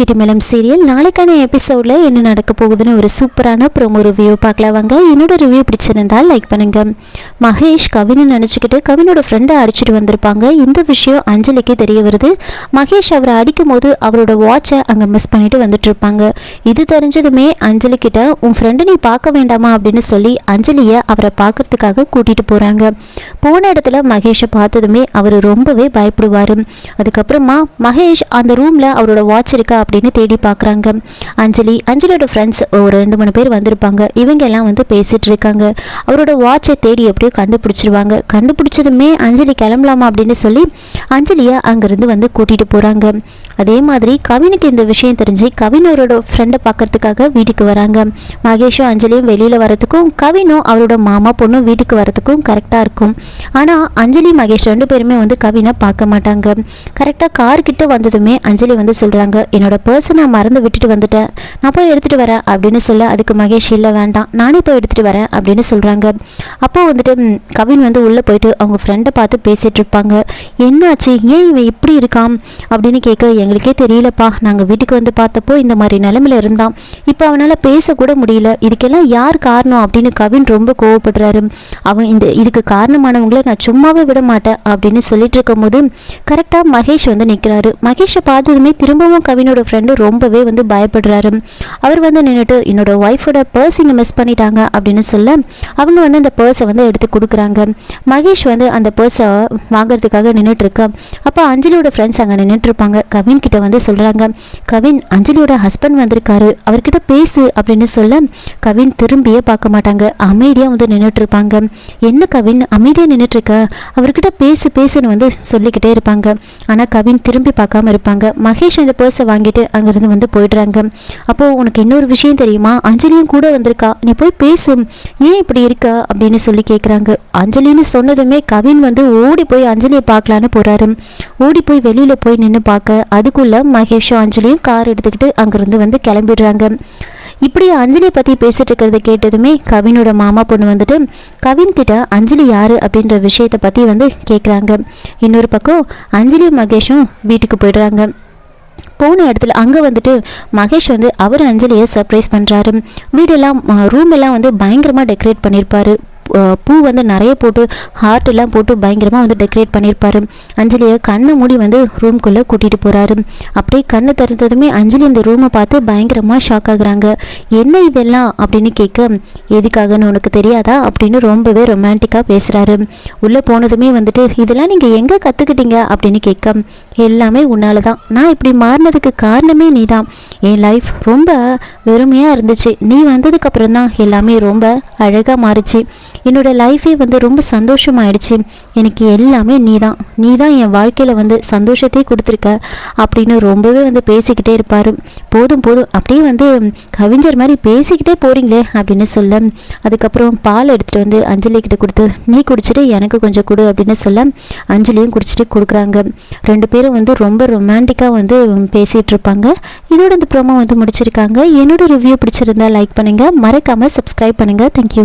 கிட்டிமலம் serial. நாளைக்கான எபிசோடில் என்ன நடக்க போகுதுன்னு ஒரு சூப்பரான ப்ரோமோ ரிவ்யூ பார்க்கலாம் வாங்க. என்னோட ரிவ்யூ பிடிச்சிருந்தால் லைக் பண்ணுங்க. மகேஷ் கவினை நினச்சிக்கிட்டு கவினோட ஃப்ரெண்டை அடிச்சுட்டு வந்திருப்பாங்க. இந்த விஷயம் அஞ்சலிக்கு தெரிய வருது. மகேஷ் அவரை அடிக்கும் போது அவரோட வாட்சை அங்கே மிஸ் பண்ணிட்டு வந்துட்டு இருப்பாங்க இது தெரிஞ்சதுமே அஞ்சலி கிட்ட உன் ஃப்ரெண்டை நீ பார்க்க வேண்டாமா? அப்படின்னு சொல்லி அஞ்சலியை அவரை பார்க்கறதுக்காக கூட்டிட்டு போகிறாங்க போன இடத்துல மகேஷை பார்த்ததுமே அவர் ரொம்பவே பயப்படுவார். அதுக்கப்புறமா மகேஷ் அந்த ரூமில் அவரோட வாட்ச் இருக்கா? அப்படின்னு தேடி பார்க்குறாங்க. அஞ்சலி அஞ்சலியோட ஃப்ரெண்ட்ஸ் ஒரு ரெண்டு மூணு பேர் வந்திருப்பாங்க. இவங்க எல்லாம் வந்து பேசிட்டு இருக்காங்க. அவரோட வாட்சை தேடி எப்படியோ கண்டுபிடிச்சிருவாங்க. கண்டுபிடிச்சதுமே அஞ்சலி கிளம்பலாமா அப்படின்னு சொல்லி அஞ்சலியை அங்கேருந்து வந்து கூட்டிகிட்டு போகிறாங்க அதே மாதிரி கவினுக்கு இந்த விஷயம் தெரிஞ்சு கவின் அவரோட ஃப்ரெண்டை பார்க்கறதுக்காக வீட்டுக்கு வராங்க. மகேஷும் அஞ்சலியும் வெளியில் வரதுக்கும் கவினும் அவரோட மாமா பொண்ணும் வீட்டுக்கு வரதுக்கும் கரெக்டாக இருக்கும். ஆனால் அஞ்சலி மகேஷ் ரெண்டு பேருமே வந்து கவினை பார்க்க மாட்டாங்க. கரெக்டாக கார் கிட்ட வந்ததுமே அஞ்சலி வந்து சொல்கிறாங்க என்னோட பர்ஸை நான் மறந்து விட்டுட்டு வந்துட்டேன். நான் போய் எடுத்துகிட்டு வரேன் அப்படின்னு சொல்ல. அதுக்கு மகேஷ் இல்லை வேண்டாம். நானே போய் எடுத்துகிட்டு வரேன் அப்படின்னு சொல்கிறாங்க அப்போ வந்துட்டு கவின் வந்து உள்ளே போயிட்டு அவங்க ஃப்ரெண்டை பார்த்து பேசிகிட்டு இருப்பாங்க. என்னாச்சு? ஏன் இவன் இப்படி இருக்கான்? அப்படின்னு கேட்க எங்களுக்கே தெரியலப்பா. நாங்கள் வீட்டுக்கு வந்து பார்த்தப்போ இந்த மாதிரி நிலமையில் இருந்தான். இப்போ அவனால் பேசக்கூட முடியல. இதுக்கெல்லாம் யார் காரணம்? அப்படின்னு கவின் ரொம்ப கோவப்படுறாரு. அவன் இந்த இதுக்கு காரணமானவங்களை நான் சும்மாவே விட மாட்டேன் அப்படின்னு சொல்லிட்டு இருக்கும்போது கரெக்டாக மகேஷ் வந்து நிற்கிறாரு மகேஷை பார்த்ததுமே திரும்பவும் கவினோட ஃப்ரெண்டு ரொம்பவே வந்து பயப்படுறாரு. அவர் வந்து நின்றுட்டு என்னோட ஒய்ஃபோட பர்ஸ் இங்கே மிஸ் பண்ணிட்டாங்க அப்படின்னு சொல்ல அவங்க வந்து அந்த பர்ஸை வந்து எடுத்து கொடுக்குறாங்க. மகேஷ் வந்து அந்த பர்ஸை வாங்குறதுக்காக நின்றுட்டு இருக்க அப்போ அஞ்சலியோட ஃப்ரெண்ட்ஸ் அங்கே நின்றுட்டுருப்பாங்க கவின் கிட்ட வந்து சொல்கிறாங்க கவின் அஞ்சலியோட ஹஸ்பண்ட் வந்திருக்காரு. அவர்கிட்ட பேசு அப்படின்னு சொல்ல கவின் திரும்பியே பார்க்க மாட்டாங்க. அமைதியாக வந்து நின்றுட்டுருப்பாங்க என்ன கவின் அமைதியாக நின்றுட்டு இருக்க அவர்கிட்ட பேசு பேசுன்னு வந்து சொல்லிக்கிட்டே இருப்பாங்க. ஆனால் கவின் திரும்பி பார்க்காம இருப்பாங்க. மகேஷ் அந்த பர்ஸை சொல்லிட்டு அங்கேருந்து வந்து போயிடுறாங்க. அப்போது உனக்கு இன்னொரு விஷயம் தெரியுமா? அஞ்சலியும் கூட வந்திருக்கா? நீ போய் பேசு. ஏன் இப்படி இருக்கா? அப்படின்னு சொல்லி கேட்குறாங்க அஞ்சலின்னு சொன்னதுமே கவின் வந்து ஓடி போய் அஞ்சலியை பார்க்கலான்னு போகிறாரு ஓடி போய் வெளியில் போய் நின்று பார்க்க அதுக்குள்ளே மகேஷும் அஞ்சலியும் கார் எடுத்துக்கிட்டு அங்கேருந்து வந்து கிளம்பிடுறாங்க. இப்படி அஞ்சலியை பற்றி பேசிட்டு இருக்கிறத கேட்டதுமே கவினோட மாமா பொண்ணு வந்துட்டு கவின் கிட்ட அஞ்சலி யாரு? அப்படின்ற விஷயத்தை பற்றி வந்து கேட்குறாங்க இன்னொரு பக்கம் அஞ்சலியும் மகேஷும் வீட்டுக்கு போயிடுறாங்க. போன இடத்துல அங்கே வந்துட்டு மகேஷ் வந்து அவர் அஞ்சலியை சர்ப்ரைஸ் பண்ணுறாரு வீடெல்லாம் ரூம் எல்லாம் வந்து பயங்கரமாக டெக்கரேட் பண்ணியிருப்பாரு பூ வந்து நிறைய போட்டு ஹார்ட் எல்லாம் போட்டு பயங்கரமாக வந்து டெக்கரேட் பண்ணியிருப்பாரு அஞ்சலியை கண்ணை மூடி வந்து ரூம்குள்ளே கூட்டிகிட்டு போகிறாரு அப்படியே கண்ணை திறந்ததுமே அஞ்சலி இந்த ரூமை பார்த்து பயங்கரமாக ஷாக் ஆகுறாங்க. என்ன இதெல்லாம் அப்படின்னு கேட்க எதுக்காகன்னு உனக்கு தெரியாதா? அப்படின்னு ரொம்பவே ரொமான்டிக்காக பேசுகிறாரு உள்ளே போனதுமே வந்துட்டு இதெல்லாம் நீங்கள் எங்கே கற்றுக்கிட்டீங்க அப்படின்னு கேட்க எல்லாமே உன்னால தான் நான் இப்படி மாறினதுக்கு காரணமே நீ தான் என் லைஃப் ரொம்ப வெறுமையாக இருந்துச்சு. நீ வந்ததுக்கப்புறம் தான் எல்லாமே ரொம்ப அழகாக மாறுச்சு. என்னோட லைஃபே வந்து ரொம்ப சந்தோஷமாயிடுச்சு. எனக்கு எல்லாமே நீ தான் நீ தான் என் வாழ்க்கையில் வந்து சந்தோஷத்தையே கொடுத்துருக்க அப்படின்னு ரொம்பவே வந்து பேசிக்கிட்டே இருப்பார். போதும் போதும். அப்படியே வந்து கவிஞர் மாதிரி பேசிக்கிட்டே போகிறீங்களே அப்படின்னு சொல்ல அதுக்கப்புறம் பால் எடுத்துகிட்டு வந்து அஞ்சலி கிட்ட கொடுத்து நீ குடிச்சிட்டு எனக்கு கொஞ்சம் கொடு அப்படின்னு சொல்ல அஞ்சலியும் குடிச்சிட்டு கொடுக்குறாங்க. ரெண்டு பேரும் வந்து ரொம்ப ரொமான்டிக்காக வந்து பேசிகிட்டு இருப்பாங்க. இதோட இந்த ப்ரோமோ வந்து முடிச்சிருக்காங்க. என்னோட ரிவ்யூ பிடிச்சிருந்தா லைக் பண்ணுங்கள் மறக்காமல் சப்ஸ்கிரைப் பண்ணுங்கள் தேங்க்யூ